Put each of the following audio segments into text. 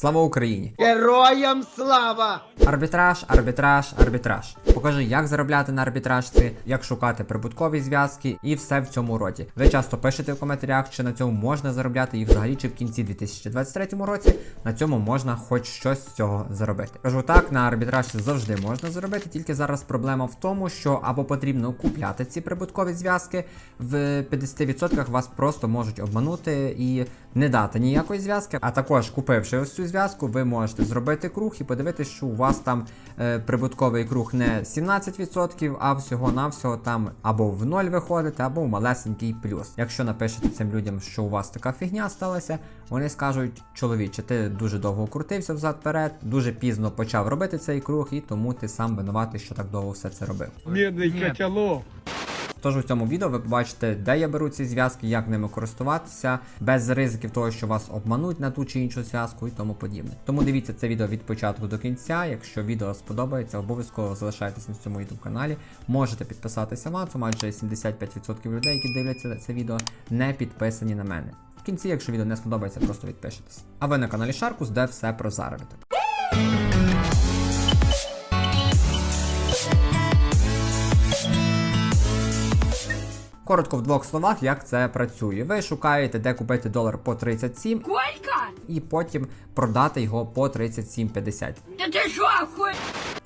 Слава Україні! Героям слава! Арбітраж, арбітраж, арбітраж. Покажи, як заробляти на арбітражці, як шукати прибуткові зв'язки і все в цьому роді. Ви часто пишете в коментарях, чи на цьому можна заробляти, і взагалі чи в кінці 2023 році на цьому можна хоч щось з цього заробити. Кажу так, на арбітражці завжди можна заробити, тільки зараз проблема в тому, що або потрібно купляти ці прибуткові зв'язки, в 50% вас просто можуть обманути і не дати ніякої зв'язки. А також купивши ось цю зв'язку, ви можете зробити круг і подивитися, що у вас там е, прибутковий круг не 17%, а всього-навсього там або в ноль виходите, або в малесенький плюс. Якщо напишете цим людям, що у вас така фігня сталася, вони скажуть: чоловіче, ти дуже довго крутився взад-перед, дуже пізно почав робити цей круг, і тому ти сам винуватий, що так довго все це робив. Медный котелок. Тож у цьому відео ви побачите, де я беру ці зв'язки, як ними користуватися, без ризиків того, що вас обмануть на ту чи іншу зв'язку і тому подібне. Тому дивіться це відео від початку до кінця. Якщо відео сподобається, обов'язково залишайтесь на цьому YouTube каналі. Можете підписатися на цьому, адже 75% людей, які дивляться це відео, не підписані на мене. В кінці, якщо відео не сподобається, просто відпишитесь. А ви на каналі Шаркус, де все про заробіток. Коротко в двох словах, як це працює. Ви шукаєте, де купити долар по 37 Колька? і потім продати його по 37,50. Та ти що, охуй?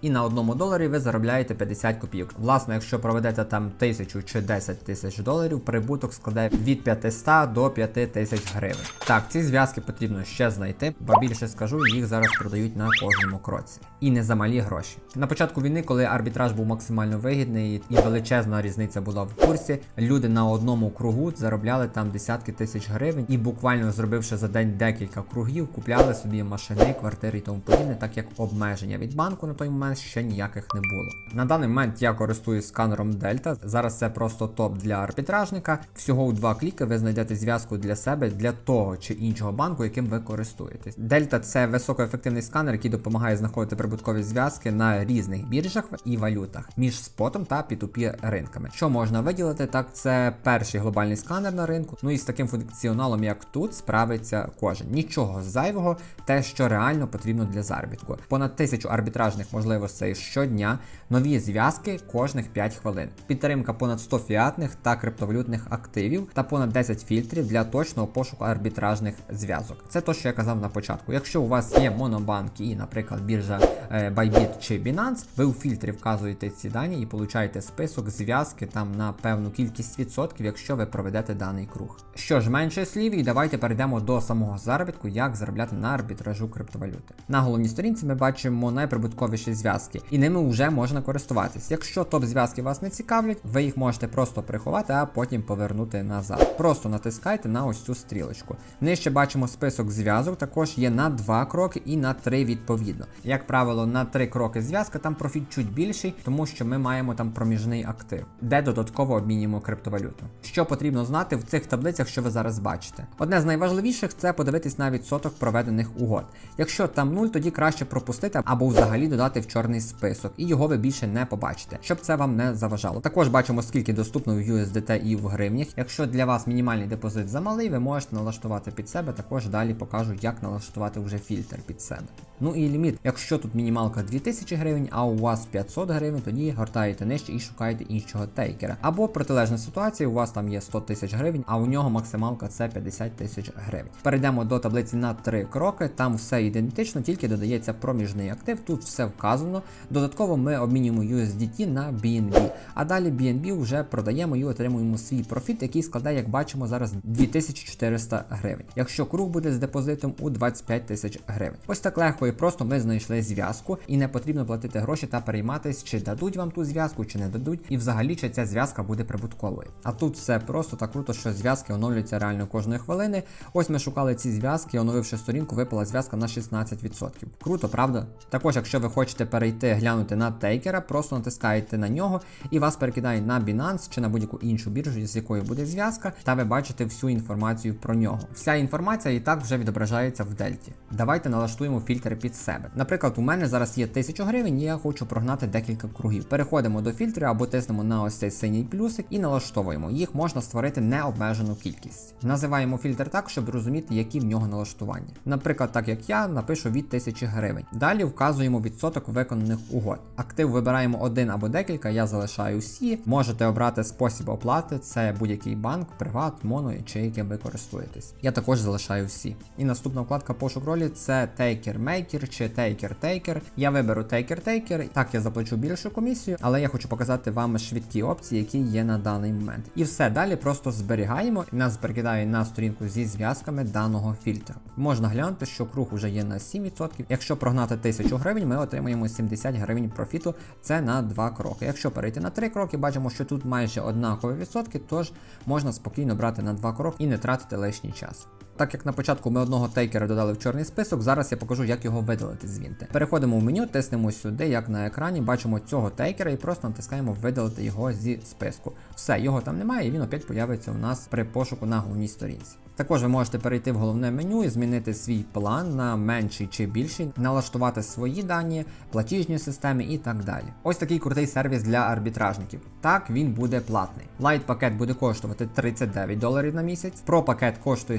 І на одному доларі ви заробляєте 50 копійок. Власне, якщо проведете там тисячу чи 10 тисяч доларів, прибуток складе від 500 до 5 тисяч гривень. Так, ці зв'язки потрібно ще знайти, бо більше скажу, їх зараз продають на кожному кроці. І не за малі гроші. На початку війни, коли арбітраж був максимально вигідний і величезна різниця була в курсі, люди на одному кругу заробляли там десятки тисяч гривень і буквально зробивши за день декілька кругів, купляли собі машини, квартири і тому подібне, так як обмеження від банку на той момент ще ніяких не було. На даний момент я користуюсь сканером Delta. Зараз це просто топ для арбітражника. Всього у два кліки ви знайдете зв'язку для себе для того чи іншого банку, яким ви користуєтесь. Delta це високоефективний сканер, який допомагає знаходити прибуткові зв'язки на різних біржах і валютах між спотом та P2P ринками. Що можна виділити, так це перший глобальний сканер на ринку. Ну і з таким функціоналом, як тут, справиться кожен. Нічого зайвого, те, що реально потрібно для заробітку. Понад тисячу арбітражних можливостей щодня, нові зв'язки кожних 5 хвилин. Підтримка понад 100 фіатних та криптовалютних активів та понад 10 фільтрів для точного пошуку арбітражних зв'язок. Це то, що я казав на початку. Якщо у вас є монобанк і, наприклад, біржа е, Bybit чи Binance, ви у фільтрі вказуєте ці дані і получаєте список зв'язки там на певну кількість відсотків, якщо ви проведете даний круг. Що ж, менше слів, і давайте перейдемо до самого заробітку, як заробляти на арбітражу криптовалюти. На головній сторінці ми бачимо найприбутковіші зв'язки, і ними вже можна користуватись. Якщо топ зв'язки вас не цікавлять, ви їх можете просто приховати, а потім повернути назад. Просто натискайте на ось цю стрілочку. Нижче бачимо список зв'язок, також є на 2 кроки і на 3 відповідно. Як правило, на 3 кроки зв'язка там профіт чуть більший, тому що ми маємо там проміжний актив, де додатково обмінюємо криптовалюту. Що потрібно знати в цих таблицях, що ви зараз бачите? Одне з найважливіших це подивитись на відсоток проведених угод. Якщо там 0, тоді краще пропустити або взагалі додати в чорний список, і його ви більше не побачите, щоб це вам не заважало. Також бачимо, скільки доступно в USDT і в гривнях. Якщо для вас мінімальний депозит замалий, ви можете налаштувати під себе. Також далі покажу, як налаштувати вже фільтр під себе. Ну і ліміт. Якщо тут мінімалка 2000 гривень, а у вас 500 гривень, тоді гортаєте нижче і шукаєте іншого тейкера. Або протилежна ситуація, у вас там є 100 тисяч гривень, а у нього максималка це 50 тисяч гривень. Перейдемо до таблиці на 3 кроки. Там все ідентично, тільки додається проміжний актив. Тут все вказано. Додатково ми обмінюємо USDT на BNB. А далі BNB вже продаємо і отримуємо свій профіт, який складає, як бачимо, зараз 2400 гривень. Якщо круг буде з депозитом у 25 тисяч гривень. Ось так легко і просто ми знайшли зв'язку, і не потрібно платити гроші та перейматись, чи дадуть вам ту зв'язку, чи не дадуть, і взагалі чи ця зв'язка буде прибутковою. А тут все просто так круто, що зв'язки оновлюються реально кожної хвилини. Ось ми шукали ці зв'язки, оновивши сторінку, випала зв'язка на 16%. Круто, правда? Також, якщо ви хочете перейти глянути на тейкера, просто натискаєте на нього і вас перекидає на Binance чи на будь-яку іншу біржу, з якою буде зв'язка, та ви бачите всю інформацію про нього. Вся інформація і так вже відображається в дельті. Давайте налаштуємо фільтри під себе. Наприклад, у мене зараз є 1000 гривень, і я хочу прогнати декілька кругів. Переходимо до фільтру або тиснемо на ось цей синій плюсик і налаштовуємо. Їх можна створити необмежену кількість. Називаємо фільтр так, щоб розуміти, які в нього налаштування. Наприклад, так як я напишу від 1000 гривень. Далі вказуємо відсоток виконаних угод. Актив вибираємо один або декілька, я залишаю всі. Можете обрати спосіб оплати, це будь-який банк, приват, моно чи яким ви користуєтесь. Я також залишаю всі. І наступна вкладка пошук ролі це Taker Maker чи Taker Taker. Я виберу Taker Taker. Так я заплачу більшу комісію, але я хочу показати вам швидкі опції, які є на даний момент. І все далі просто зберігаємо і нас перекидає на сторінку зі зв'язками даного фільтру. Можна глянути, що круг вже є на 7%. Якщо прогнати 1000 гривень, ми отримаємо 70 гривень профіту. Це на 2 кроки. Якщо перейти на 3 кроки, бачимо, що тут майже однакові відсотки, тож можна спокійно брати на 2 кроки і не тратити лишній час. Так як на початку ми одного тейкера додали в чорний список, зараз я покажу, як його видалити з. Переходимо в меню, тиснемо сюди, як на екрані, бачимо цього тейкера і просто натискаємо видалити його зі списку. Все, його там немає, і він опять появиться у нас при пошуку на головній сторінці. Також ви можете перейти в головне меню і змінити свій план на менший чи більший, налаштувати свої дані, платіжні системи і так далі. Ось такий крутий сервіс для арбітражників. Так, він буде платний. Лайт пакет буде коштувати 39 доларів на місяць, про пакет коштує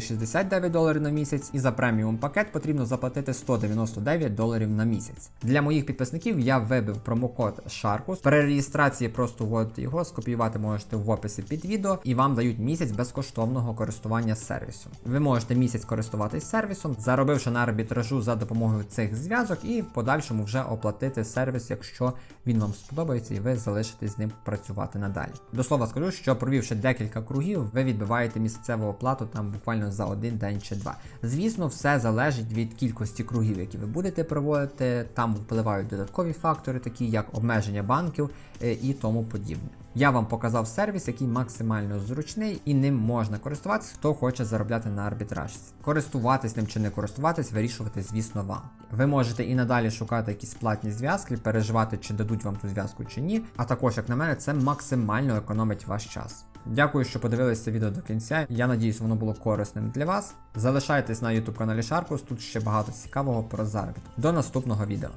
69 доларів на місяць, і за преміум пакет потрібно заплатити 199 доларів на місяць. Для моїх підписників я вибив промокод Sharkus. При реєстрації просто вводите його, скопіювати можете в описі під відео, і вам дають місяць безкоштовного користування сервісом. Ви можете місяць користуватись сервісом, заробивши на арбітражу за допомогою цих зв'язок, і в подальшому вже оплатити сервіс, якщо він вам сподобається, і ви залишитесь з ним працювати надалі. До слова скажу, що провівши декілька кругів, ви відбиваєте місцеву оплату там буквально за один день чи два. Звісно, все залежить від кількості кругів, які ви будете проводити. Там впливають додаткові фактори, такі як обмеження банків е, і тому подібне. Я вам показав сервіс, який максимально зручний і ним можна користуватися, хто хоче заробляти на арбітражці. Користуватись ним чи не користуватись, вирішувати, звісно, вам. Ви можете і надалі шукати якісь платні зв'язки, переживати, чи дадуть вам ту зв'язку чи ні. А також, як на мене, це максимально економить ваш час. Дякую, що подивилися це відео до кінця. Я надіюсь, воно було корисним для вас. Залишайтесь на YouTube каналі Шаркус, тут ще багато цікавого про заробіт. До наступного відео.